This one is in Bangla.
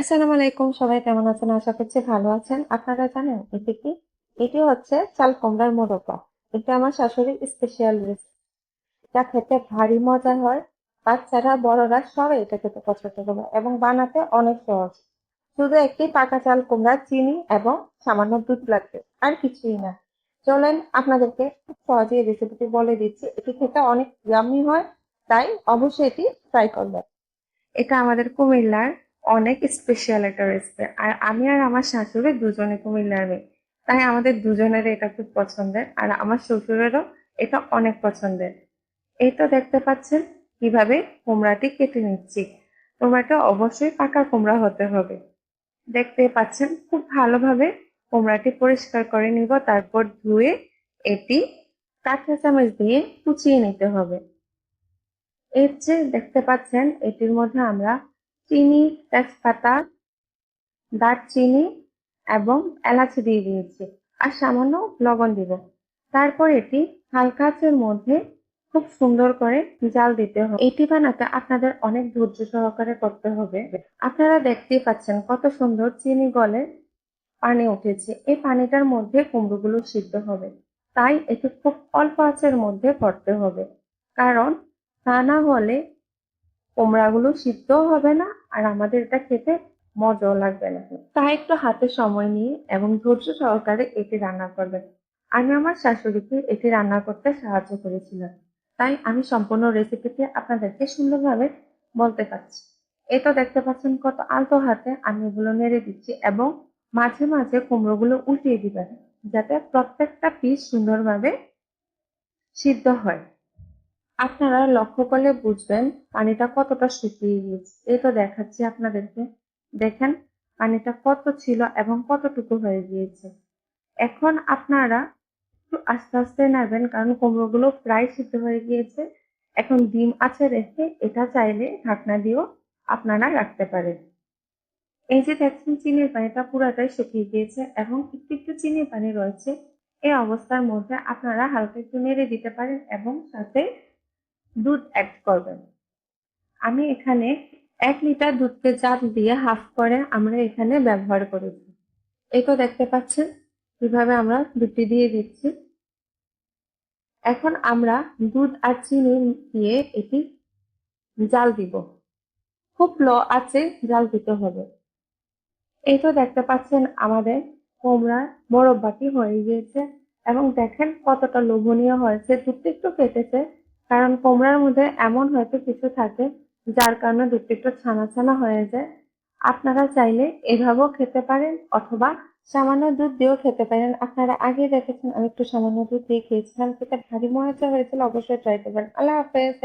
আসসালামু আলাইকুম সবাই কেমন আছেন? আশা করছি ভালো আছেন। আপনারা জানেন, এটি কি? এটি হচ্ছে চাল কুমড়ার মোরব্বা এটা আমার শাশুড়ির স্পেশাল রেসিপি এটা খেতে ভারী মজা হয়। বাচ্চারা, বড়রা সবাই এটা খেতে পছন্দ করবে এবং বানাতে অনেক সহজ। শুধু একটি পাকা চাল কুমড়া, চিনি এবং সামান্য দুধ লাগবে, আর কিছুই না। চলেন, আপনাদেরকে খুব সহজে এই রেসিপিটি বলে দিচ্ছি। এটি খেতে অনেক ইয়ামি হয়, তাই অবশ্যই এটি ট্রাই করবেন। এটা আমাদের কুমিল্লার অনেক স্পেশাল একটা রেসিপি আর আমি আর আমার শাশুড়ি দুজনে কুমিল্লার মেয়ে। তাই আমাদের দুজনের এটা খুব পছন্দের। আর আমার শ্বশুরেরও এটা অনেক পছন্দের। এই তো দেখতে পাচ্ছেন কীভাবে কুমড়াটি কেটে নিচ্ছি। কুমড়াটা অবশ্যই পাকা কুমড়া হতে হবে। দেখতে পাচ্ছেন খুব ভালোভাবে কুমড়াটি পরিষ্কার করে নিব। তারপর ধুয়ে এটি কাঁচা চামচ দিয়ে কুচিয়ে নিতে হবে। এর যে দেখতে পাচ্ছেন এটির মধ্যে আমরা চিনি তেজপাতা, দারচিনি এবং এলাচি দিয়ে দিয়েছি আর সামান্য লবণ দিব। তারপর এটি হালকা আঁচের মধ্যে খুব সুন্দর করে জাল দিতে হবে। এটি বানাতে আপনাদের অনেক ধৈর্য সহকারে করতে হবে। আপনারা দেখতেই পাচ্ছেন কত সুন্দর চিনি গলে পানি উঠেছে। এই পানিটার মধ্যে কুমড়োগুলো সিদ্ধ হবে। তাই এটি খুব অল্প আঁচের মধ্যে করতে হবে। কারণ তা না হলে কুমড়াগুলো সিদ্ধও হবে না, আর আমাদের এটা খেতে মজাও লাগবে না। তাই একটু হাতে সময় নিয়ে এবং ধৈর্য সহকারে এটি রান্না করবেন। আমি আমার শাশুড়িকে এটি রান্না করতে সাহায্য করেছিলাম। তাই আমি সম্পূর্ণ রেসিপিটি আপনাদেরকে সুন্দরভাবে বলতে পারছি। এটা দেখতে পাচ্ছেন কত আলতো হাতে আমি এগুলো নেড়ে দিচ্ছি এবং মাঝে মাঝে কুমড়োগুলো উল্টিয়ে দিবেন, যাতে প্রত্যেকটা পিস সুন্দরভাবে সিদ্ধ হয়। আপনারা লক্ষ্য করলে বুঝবেন পানিটা কতটা শুকিয়ে গিয়েছে। এই তো দেখাচ্ছি আপনাদেরকে। দেখেন, পানিটা কত ছিল এবং কতটুকু হয়ে গিয়েছে। এখন আপনারা একটু আস্তে আস্তে নাড়বেন, কারণ কুমড়োগুলো প্রায় সিদ্ধ হয়ে গিয়েছে। এখন ডিম আছে রেখে এটা চাইলে ঢাকনা দিয়েও আপনারা রাখতে পারেন। এই যে দেখছেন, চিনির পানিটা পুরাটাই শুকিয়ে গিয়েছে এবং একটু একটু চিনির পানি রয়েছে। এই অবস্থার মধ্যে আপনারা হালকা একটু নেড়ে দিতে পারেন এবং সাথে দুধ অ্যাড করবেন। আমি এখানে এক লিটার দুধকে জাল দিয়ে হাফ করে আমরা এখানে ব্যবহার করেছি। এই তো দেখতে পাচ্ছেন কীভাবে আমরা দুধটি দিয়ে দিচ্ছি। এখন আমরা দুধ আর চিনি দিয়ে এটি জাল দিব। খুব লো আছে জাল দিতে হবে। এই তো দেখতে পাচ্ছেন আমাদের কোমড়ার মোরব্বাটি হয়ে গিয়েছে এবং দেখেন কতটা লোভনীয় হয়েছে। দুধটা একটু কেটেছে কারণ কোমরার মধ্যে এমন হয়তো কিছু থাকে যার কারণে দুধটি একটু ছানা ছানা হয়ে যায়। আপনারা চাইলে এভাবেও খেতে পারেন অথবা সামান্য দুধ দিয়েও খেতে পারেন। আপনারা আগে দেখেছেন, আমি একটু সামান্য দুধ দিয়ে খেয়েছিলাম, সেটা ভারী মজা হয়েছিল, অবশ্যই ট্রাই করবেন। আল্লাহ হাফেজ।